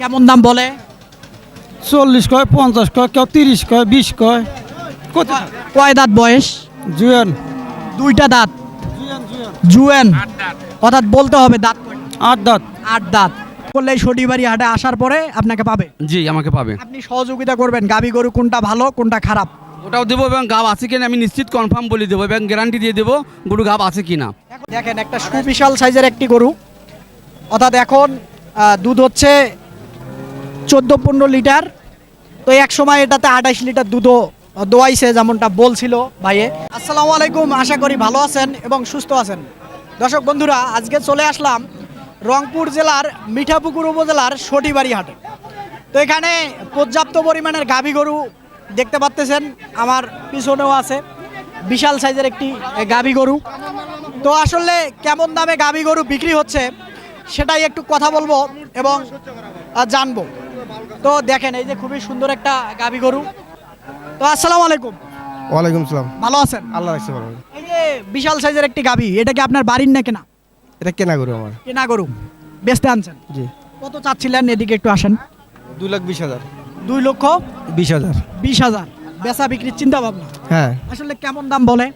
কেমন দাম বলে? চল্লিশ কয় পঞ্চাশ কয় কেউ তিরিশ কয় বিশ কয়। কত? কয় দাঁত বয়স? জুয়েন। দুইটা দাঁত? জুয়েন অর্থাৎ বলতে হবে দাঁত আট দাঁত। আট দাঁত। করলে শনিবারি হাটে আসার পরে আপনাকে পাবে? জি আমাকে পাবে। আপনি সহযোগিতা করবেন গাবি গরু কোনটা ভালো কোনটা খারাপ? ওটাও দেবো এবং গাব আছে কিনা আমি নিশ্চিত কনফার্ম বলে দেবো এবং গ্যারান্টি দিয়ে দেবো গরু গাব আছে কিনা। এখন দেখেন একটা সুবিশাল সাইজের একটি গরু। অর্থাৎ এখন দুধ হচ্ছে চোদ্দ পনেরো লিটার। তো এক সময় এটাতে আঠাশ লিটার দুধও দোয়াইছে, যেমনটা বলছিল ভাইয়ে। আসসালামু আলাইকুম, আশা করি ভালো আছেন এবং সুস্থ আছেন। দর্শক বন্ধুরা, আজকে চলে আসলাম রংপুর জেলার মিঠাপুকুর উপজেলার সটিবাড়ি হাটে তো এখানে পর্যাপ্ত পরিমাণের গাভী গরু দেখতে পাচ্তেছেন, আমার পিছনেও আছে। বিশাল সাইজের একটি গাভী গরু। তো আসলে কেমন দামে গাভী গরু বিক্রি হচ্ছে, সেটাই একটু কথা বলব এবং জানব। তো দেখেন এই যে খুবই সুন্দর একটা গাভী গরু। তো আসসালামু আলাইকুম। ওয়ালাইকুম সালাম। ভালো আছেন? আল্লাহ রাখছে ভালো। এই যে বিশাল সাইজের একটি গাভী এটা কি আপনার বাড়ির না কেনা? এটা কেনা করো আমার। কেনা গরু বেচতে আনছেন? জি। কত চাচ্ছিলেন? এদিকে একটু আসেন। দুই লাখ বিশ হাজার। দুই লক্ষ বিশ হাজার। বিশ হাজার। বেচা বিক্রির চিন্তা ভাবনা হ্যাঁ। আসলে কেমন দাম বলে?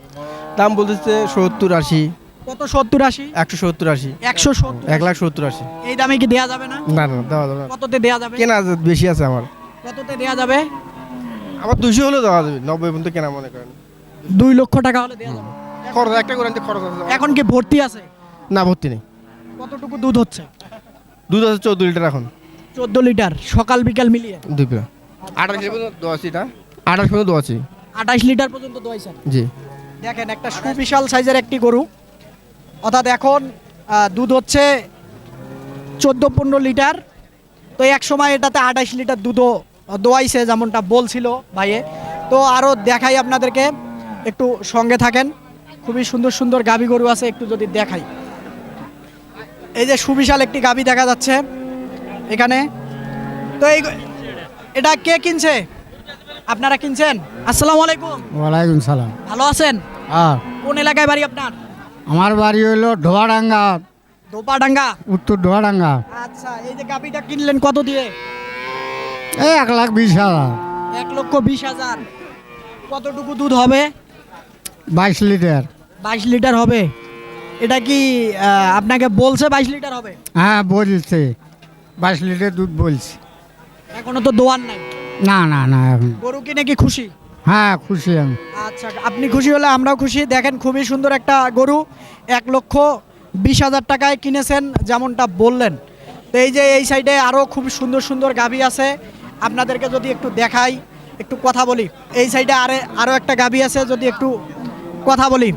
দাম বলতেছে সত্তর আশি। কত সত্তর আশি? একশো সত্তর আশি। একশো সত্তর এক লাখ সত্তর আশি। এই দামে কি দেয়া যাবে না? না না দেওয়া যাবে না। কততে দেয়া যাবে? কেনা আছে, বেশি আছে আমার। কততে দেয়া যাবে? আমার দুশো হলেও দেওয়া যাবে নব্বই পর্যন্ত কেনা মনে করেন। দুই লক্ষ টাকা হলে দেয়া যাবে। খরচ একটা করে আনতে খরচ আছে। এখন কি ভর্তি আছে? না ভর্তি নেই। কতটুকু দুধ হচ্ছে? দুধ আছে চোদ্দ লিটার এখন। চোদ্দ লিটার সকাল বিকাল মিলিয়ে। দুই পিলা আঠাশ পর্যন্ত আঠাশ পর্যন্ত দোয়া আছে। আঠাশ লিটার পর্যন্ত জি। দেখেন একটা সুবিশাল সাইজের একটি গরু। অর্থাৎ এখন দুধ হচ্ছে চোদ্দ পনেরো লিটার। তো এক সময় এটাতে আঠাশ লিটার দুধও দোয়াইছে যেমনটা বলছিল ভাইয়ে। তো আরও দেখাই আপনাদেরকে একটু সঙ্গে থাকেন। খুবই সুন্দর সুন্দর গাভী গরু আছে একটু যদি দেখাই। এই যে সুবিশাল একটি গাভী দেখা যাচ্ছে এখানে। তো এই এটা কে কিনছে? আপনারা কিনছেন? আসসালামু আলাইকুম। ওয়ালাইকুম সালাম। ভালো আছেন? হ্যাঁ কোন এলাকায় বাড়ি আপনার? আমার বাড়ি হইল ধোয়াডাঙ্গা দোপাডাঙ্গা উত্তর ধোয়াডাঙ্গা আচ্ছা এই যে গাবিটা কিনলেন কত দিয়ে? এই এক লাখ বিশ হাজার। এক লক্ষ বিশ হাজার। কতটুকু দুধ হবে? বাইশ লিটার। বাইশ লিটার হবে। এটা কি আপনাকে বলছে বাইশ লিটার হবে? হ্যাঁ বলছে। বাইশ লিটার দুধ বলছে। এখনও তো দোয়ার নাই। না না না এখন। গরু কিনে কি খুশি? হ্যাঁ খুশি আমি। আচ্ছা আপনি খুশি হলে আমরাও খুশি। দেখেন খুবই সুন্দর একটা গরু। এক লক্ষ বিশ হাজার টাকায় কিনেছেন যেমনটা বললেন। তো এই যে এই সাইডে আরও খুব সুন্দর সুন্দর গাভী আছে। আপনাদেরকে যদি একটু দেখাই একটু কথা বলি। এই সাইডে আরে আরও একটা গাভী আছে যদি একটু কথা বলি।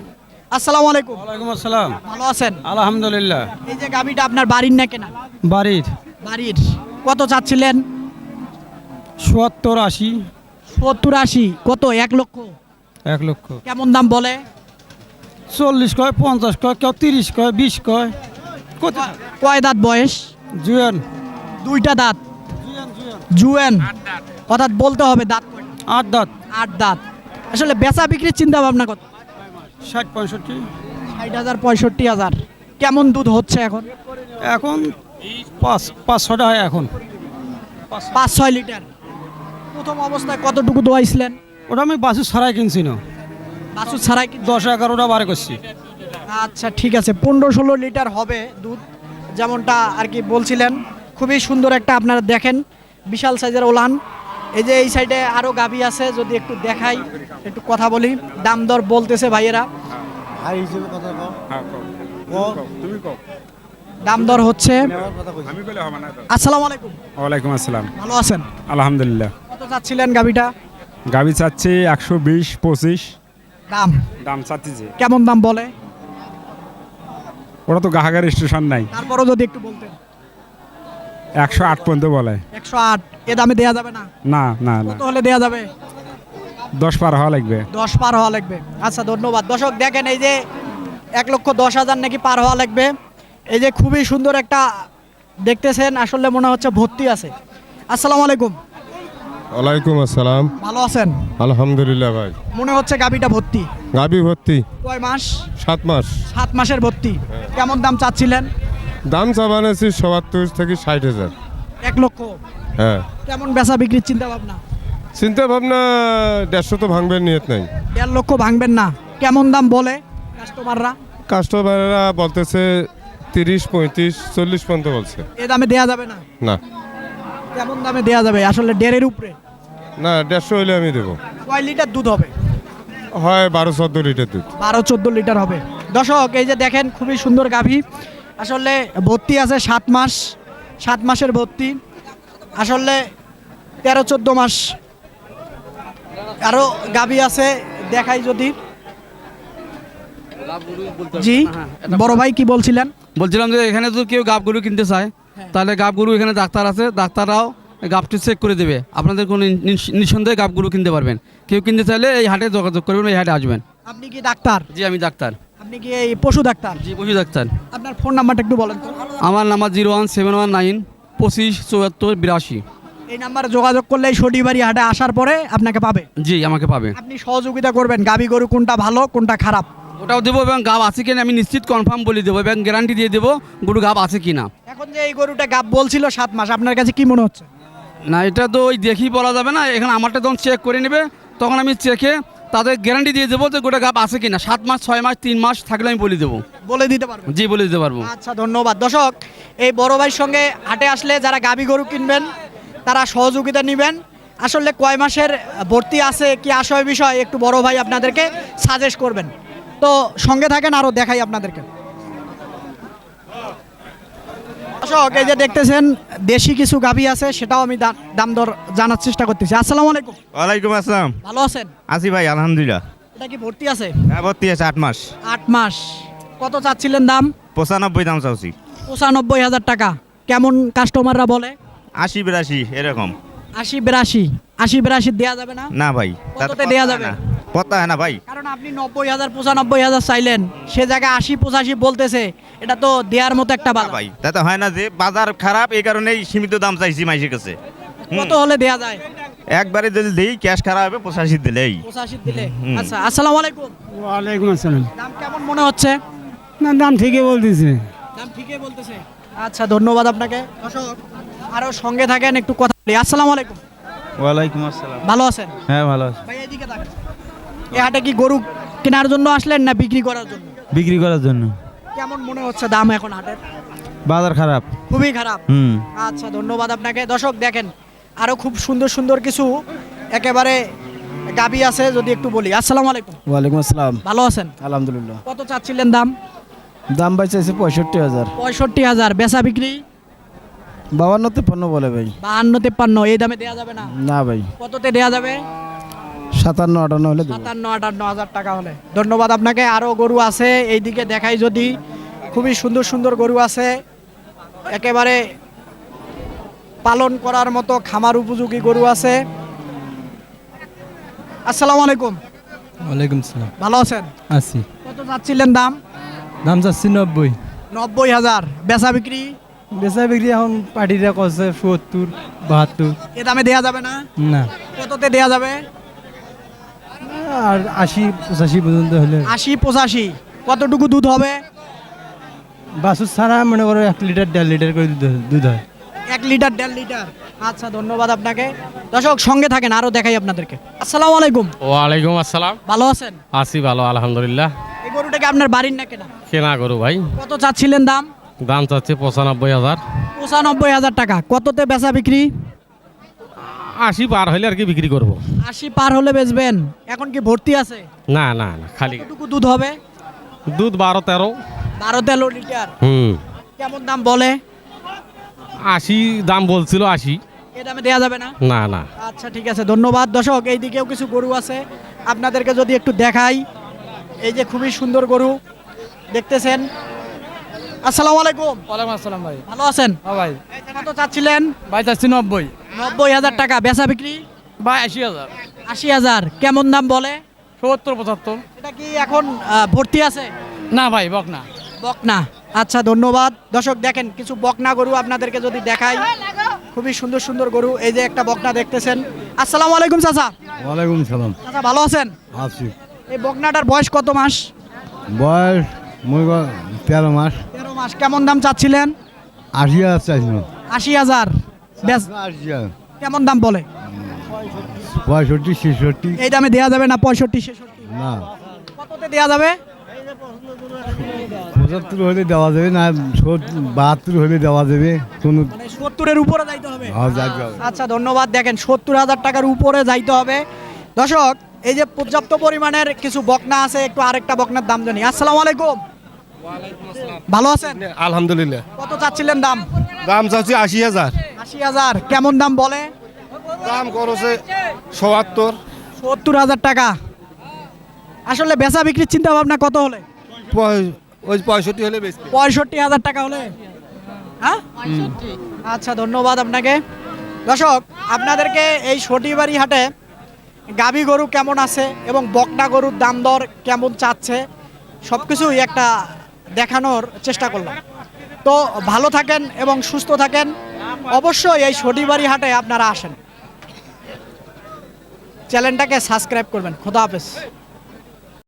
আসসালামু আলাইকুম। ওয়ালাইকুম আসসালাম। ভালো আছেন? আলহামদুলিল্লাহ। এই যে গাভীটা আপনার বাড়ির না কেনা? বাড়ির। বাড়ির। কত চাচ্ছিলেন? সত্তর আশি। সত্তর আশি কত? এক লক্ষ? এক লক্ষ। কেমন দাম বলে? চল্লিশ কয় পঞ্চাশ কয় কেউ তিরিশ কয় বিশ কয়। কয় দাঁত বয়স? জুয়েন। দুইটা দাঁত? জুয়েন অর্থাৎ বলতে হবে দাঁত আট দাঁত। আট দাঁত। আসলে বেচা বিক্রির চিন্তা ভাবনা কত? ষাট পঁয়ষট্টি। ষাট হাজার পঁয়ষট্টি হাজার। কেমন দুধ হচ্ছে এখন? এখন পাঁচ পাঁচ ছটা হয় এখন। পাঁচ ছয় লিটার? প্রথম অবস্থায় কতটুকু দোয়াইছিলেন? ওটা আমি বাসু ছাড়াই কিনছি না। বাছুর ছাড়াই কি দশ এগারোটা বার করছি। আচ্ছা ঠিক আছে। পনেরো ষোলো লিটার হবে দুধ যেমনটা আর কি বলছিলেন। খুবই সুন্দর একটা আপনারা দেখেন বিশাল সাইজের ওলান। এই যে এই সাইডে আরও গাভী আছে যদি একটু দেখাই একটু কথা বলি। দাম দর বলতেছে ভাইয়েরা। দাম দর হচ্ছে। আসসালামু আলাইকুম। ওয়ালাইকুম আসসালাম। ভালো আছেন? আলহামদুলিল্লাহ। চাচ্ছিলেন গাভীটা? গাবি চাচ্ছি একশো বিশ পঁচিশ। দাম? দাম চাচ্ছি কেমন দাম বলে? ওরা তো গাহাগার স্টেশন নাই। তারপরও যদি একটু বলতেন। একশো আট পর্যন্ত বলে। একশো আট এ দামে দেয়া যাবে না? না না না। হলে দেয়া যাবে? দশ পার হওয়া লাগবে। দশ পার হওয়া লাগবে। আচ্ছা ধন্যবাদ। দর্শক দেখেন এই যে এক লক্ষ দশ হাজার নাকি পার হওয়া লাগবে। এই যে খুবই সুন্দর একটা দেখতেছেন আসলে মনে হচ্ছে ভর্তি আছে। আসসালামু আলাইকুম। ওয়ালাইকুম আসসালাম। ভালো আছেন? আলহামদুলিল্লাহ ভাই। মনে হচ্ছে গাবিটা ভর্তি? গাবি ভর্তি। কয় মাস? সাত মাস। সাত মাসের ভর্তি। কেমন দাম চাচ্ছিলেন? দাম চাবানেছি সবাত্তর থেকে ষাট হাজার। এক লক্ষ। হ্যাঁ। কেমন বেচা বিক্রির চিন্তা ভাবনা চিন্তা ভাবনা দেড়শো তো ভাঙবেন নিয়ত নাই। দেড় লক্ষ ভাঙবেন না। কেমন দাম বলে কাস্টমাররা কাস্টমাররা বলতেছে তিরিশ পঁয়ত্রিশ চল্লিশ পর্যন্ত বলছে। এ দামে দেয়া যাবে না? না। কেমন দামে দেয়া যাবে? আসলে ডেরের উপরে। না দেড়শো হইলে আমি দেবো। কয় লিটার দুধ হবে? হয় বারো চোদ্দ লিটার দুধ। বারো চোদ্দ লিটার হবে। দর্শক এই যে দেখেন খুবই সুন্দর গাভী। আসলে ভর্তি আছে সাত মাস সাত মাসের ভর্তি। আসলে তেরো চোদ্দ মাস। আরও গাভী আছে দেখাই যদি। জি বড় ভাই কি বলছিলেন? বলছিলাম যে এখানে যদি কেউ গাব গরু কিনতে চায় তাহলে গাব গরু এখানে ডাক্তার আছে ডাক্তাররাও গাবটি চেক করে দেবে। আপনাদের কোনো নিঃসন্দেহে গাব গরু কিনতে পারবেন। কেউ কিনতে চাইলে এই হাটে যোগাযোগ করবেন এই হাটে আসবেন। আপনি কি ডাক্তার? জি আমি ডাক্তার। আপনি কি এই পশু ডাক্তার? জি পশু ডাক্তার। আপনার ফোন নাম্বারটা একটু বলেন তো। আমার number zero one seven one nine পঁচিশ চুয়াত্তর বিরাশি। এই নাম্বারে যোগাযোগ করলে এই শনিবারই হাটে আসার পরে আপনাকে পাবে। জি আমাকে পাবে। আপনি সহযোগিতা করবেন গাবি গরু কোনটা ভালো কোনটা খারাপ। ওটাও দেবো এবং গাব আছে কিনা আমি নিশ্চিত কনফার্ম বলে দেবো এবং গ্যারান্টি দিয়ে দেবো গরু গাব আছে কিনা। এখন যে এই গরুটা গাব বলছিল সাত মাস আপনার কাছে কি মনে হচ্ছে? না এটা তো ওই দেখি বলা যাবে না এখানে আমারটা যখন চেক করে নেবে তখন আমি চেকে তাদের গ্যারান্টি দিয়ে দেবো যে গোটা গাপ আছে কিনা। সাত মাস ছয় মাস তিন মাস থাকলে আমি বলে দেবো। বলে দিতে পারব জি বলে দিতে পারব। আচ্ছা ধন্যবাদ। দর্শক এই বড় ভাইয়ের সঙ্গে হাটে আসলে যারা গাবি গরু কিনবেন তারা সহযোগিতা নেবেন। আসলে কয় মাসের ভর্তি আছে কি আশয় বিষয় একটু বড় ভাই আপনাদেরকে সাজেস্ট করবেন। তো সঙ্গে থাকেন আরও দেখাই আপনাদেরকে। দর্শক এই যে দেখতেছেন দেশি কিছু গাবি আছে সেটাও আমি দাম দর জানার চেষ্টা করতেছি। আসসালামু আলাইকুম। ওয়ালাইকুম আসসালাম। ভালো আছেন? আসি ভাই আলহামদুলিল্লাহ। এটা কি ভর্তি আছে? হ্যাঁ ভর্তি আছে আট মাস। আট মাস। কত চাচ্ছিলেন দাম? পঁচানব্বই দাম চাচ্ছি। পঁচানব্বই হাজার টাকা। কেমন কাস্টমাররা বলে? আশি বিরাশি এরকম। আশি বিরাশি। আশি বিরাশি দেওয়া যাবে না? না ভাই কততে দেয়া যাবে? পত্তা হয় না ভাই। কারণ আপনি নব্বই হাজার পঁচানব্বই হাজার চাইলেন। সে জায়গায় আশি পঁচাশি বলতেছে এটা তো দেওয়ার মতো একটা বাজার। ভাই তাতে হয় না যে বাজার খারাপ এই কারণেই সীমিত দাম চাইছি মাইসের কাছে। কত হলে দেয়া যায়? একবারে যদি দেই ক্যাশ খারাপ হবে পঁচাশি দিলেই। পঁচাশি দিলে। আচ্ছা আসসালামু আলাইকুম। ওয়ালাইকুম আসসালাম। দাম কেমন মনে হচ্ছে? না দাম ঠিকই বলতেছে। দাম ঠিকই বলতেছে। আচ্ছা ধন্যবাদ আপনাকে। দর্শক আরও সঙ্গে থাকেন একটু কথা বলি। আসসালামু আলাইকুম। ওয়ালাইকুম আসসালাম। ভালো আছেন? হ্যাঁ ভালো আছে। ভাই এদিকে থাকেন। এই হাটে কি গরু কেনার জন্য আসলেন না বিক্রি করার জন্য? বিক্রি করার জন্য। কেমন মনে হচ্ছে দাম এখন হাটের? বাজার খারাপ। খুবই খারাপ। হুম। আচ্ছা ধন্যবাদ আপনাকে। দর্শক দেখেন আরও খুব সুন্দর সুন্দর কিছু একেবারে গাবি আছে যদি একটু বলি। আসসালামু আলাইকুম। ওয়ালাইকুম আসসালাম। ভালো আছেন? আলহামদুলিল্লাহ। কত চাচ্ছিলেন দাম? দাম পাইছে পঁয়ষট্টি হাজার। পঁয়ষট্টি হাজার। বেচা বিক্রি? বাবান্ন তিপ্পান্ন বলে ভাই। বাহান্ন তেপ্পান্ন। এই দামে দেওয়া যাবে না? না ভাই। কততে দেওয়া যাবে? সাতান্ন আটান্ন হলে সাতান্ন আটান্ন হাজার টাকা হলে। ধন্যবাদ আপনাকে। আরও গরু আছে এইদিকে দেখাই যদি। খুবই সুন্দর সুন্দর গরু আছে। একেবারে পালন করার মতো খামার উপযোগী গরু আছে। আসসালামু আলাইকুম। ওয়ালাইকুম সালাম। ভালো আছেন? আছি। কত চাচ্ছিলেন দাম? দাম চাচ্ছি নব্বই। নব্বই হাজার। বেচা বিক্রি? বেচা বিক্রি এখন পার্টিরা করছে সত্তর বাহাত্তর। এ দামে দেয়া যাবে না? না। কততে দেয়া যাবে? আর আশি পঁচাশি পর্যন্ত হলে আশি পঁচাশি। কতটুকু দুধ হবে? বাসুর ছাড়া মনে করো এক লিটার দেড় লিটার করে দুধ হয়- এক লিটার দেড় লিটার। আচ্ছা ধন্যবাদ আপনাকে। দর্শক সঙ্গে থাকেন আরও দেখাই আপনাদেরকে। আসসালামু আলাইকুম। ওয়ালাইকুম আসসালাম। ভালো আছেন? আছি ভালো আলহামদুলিল্লাহ। এই গরুটাকে আপনার বাড়ির না কেনা? কেনা করু ভাই। কত চাচ্ছিলেন দাম? দাম চাচ্ছে পঁচানব্বই হাজার। পঁচানব্বই হাজার টাকা। কততে বেচা বিক্রি? আশি পার হলে আর কি বিক্রি করব। আশি পার হলে বেচবেন? এখন কি ভর্তি আছে? না না না খালি। কতটুকু দুধ হবে? দুধ বারো তেরো। বারো তেরো লিটার। হুম। কেমন দাম বলে? আশি দাম বলছিল আশি। এ দামে দেওয়া যাবে না? না না। আচ্ছা ঠিক আছে ধন্যবাদ। দর্শক এই দিকেও কিছু গরু আছে। আপনাদেরকে যদি একটু দেখাই এই যে খুবই সুন্দর গরু দেখতেছেন? আসসালামু আলাইকুম। ওয়ালাইকুম আসসালাম ভাই। ভালো আছেন? হ্যাঁ ভাই। কত চাচ্ছিলেন? ভাই চাচ্ছি নব্বই। নব্বই হাজার টাকা বেচা বিক্রি? ভাই আশি হাজার। আশি হাজার কেমন দাম বলে? সত্তর পঁচাত্তর। এটা কি এখন ভর্তি আছে? না ভাই বক না বকনা। আচ্ছা ধন্যবাদ। দর্শক দেখেন কিছু বকনা গরু আপনাদেরকে যদি দেখাই। খুবই সুন্দর সুন্দর গরু। এই যে একটা বকনা দেখতেছেন। আসসালামু আলাইকুম চাচা। ওয়ালাইকুম সালাম। চাচা ভালো আছেন? আছি। এই বকনাটার বয়স কত মাস? বয়স মই তেরো মাস। তেরো মাস কেমন দাম চাচ্ছিলেন? আশি হাজার চাইছিল আশি হাজার। কেমন দাম বলে? পঁয়ষট্টি ছেষট্টি। এই দামে দেওয়া যাবে না পঁয়ষট্টি ছেষট্টি? না। কততে দেওয়া যাবে? পঁচাত্তর হলে দেওয়া যাবে না বাহাত্তর হলে দেওয়া যাবে। কোনো মানে সত্তরের উপরে হ্যাঁ, যাইতে হবে। আচ্ছা ধন্যবাদ। দেখেন সত্তর হাজার টাকার উপরে যাইতে হবে। দর্শক এই যে পর্যাপ্ত পরিমাণের কিছু বকনা আছে একটু আরেকটা বকনার দাম জানি। আসসালামু আলাইকুম। ভালো আছেন? আলহামদুলিল্লাহ। কত চাচ্ছিলেন দাম? দাম চাচ্ছি আশি হাজার। আশি হাজার। কেমন দাম বলে? দাম করছে সত্তর। সত্তর হাজার টাকা। আসলে বেচা বিক্রির চিন্তা ভাবনা কত হলে? ওই পঁয়ষট্টি হলে বেশি পঁয়ষট্টি হাজার টাকা হলে? হ্যাঁ? আচ্ছা ধন্যবাদ আপনাকে। দর্শক আপনাদেরকে এই সটিবাড়ি হাটে গাবি গরু কেমন আছে এবং বকনা গরুর দাম দর কেমন চাচ্ছে সব কিছুই একটা দেখানোর চেষ্টা করলাম। তো ভালো থাকেন এবং সুস্থ থাকেন। অবশ্যই এই সটিবাড়ি হাটে আপনারা আসেন। চ্যানেলটাকে সাবস্ক্রাইব করবেন। খোদা হাফেজ।